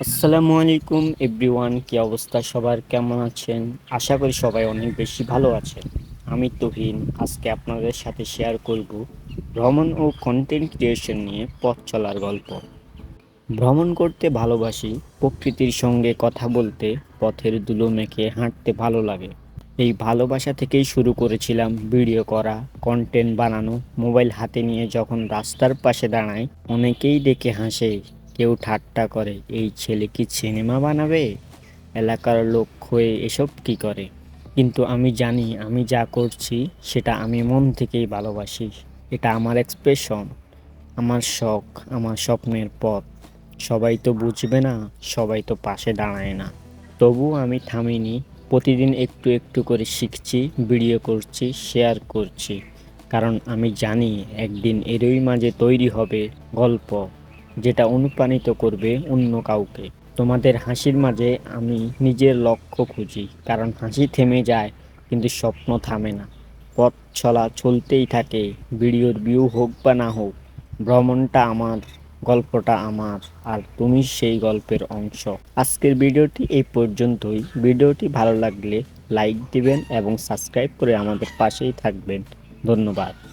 আসসালামু আলাইকুম, এভরিওয়ান, কি অবস্থা? সবার কেমন আছেন? আশা করি সবাই অনেক বেশি ভালো আছেন। আমি তুহিন, আজকে আপনাদের সাথে শেয়ার করব ভ্রমণ ও কন্টেন্ট ক্রিয়েশন নিয়ে পথ চলার গল্প। ভ্রমণ করতে ভালোবাসি, প্রকৃতির সঙ্গে কথা বলতে, পথের ধুলো মেখে হাঁটতে ভালো লাগে। এই ভালোবাসা থেকেই শুরু করেছিলাম ভিডিও করা কন্টেন্ট বানানো মোবাইল হাতে নিয়ে যখন রাস্তার পাশে দাঁড়ায় অনেকেই দেখে হাসে কেউ ঠাট্টা করে, এই ছেলে কি সিনেমা বানাবে? এলাকার লোক হয়ে এসব কি করে? কিন্তু আমি জানি, আমি যা করছি, সেটা আমি মন থেকেই ভালোবাসি। এটা আমার এক্সপ্রেশন আমার শখ, আমার স্বপ্নের পথ। সবাই তো বুঝবে না, সবাই তো পাশে দাঁড়ায় না। তবু আমি থামিনি, প্রতিদিন একটু একটু করে শিখছি ভিডিও করছি শেয়ার করছি। কারণ আমি জানি, একদিন এরই মাঝে তৈরি হবে গল্প। যেটা অনুপ্রাণিত করবে অন্য কাউকে। তোমাদের হাসির মাঝে আমি নিজের লক্ষ্য খুঁজি, কারণ হাসি থেমে যায়, কিন্তু স্বপ্ন থামে না। পথ ছলা চলতেই থাকে, ভিডিওর ভিউ হোক বা না হোক, ভ্রমণটা আমার, গল্পটা আমার, আর তুমি সেই গল্পের অংশ। আজকের ভিডিওটি এই পর্যন্তই। ভিডিওটি ভালো লাগলে লাইক দিবেন এবং সাবস্ক্রাইব করে আমাদের পাশেই থাকবেন। ধন্যবাদ।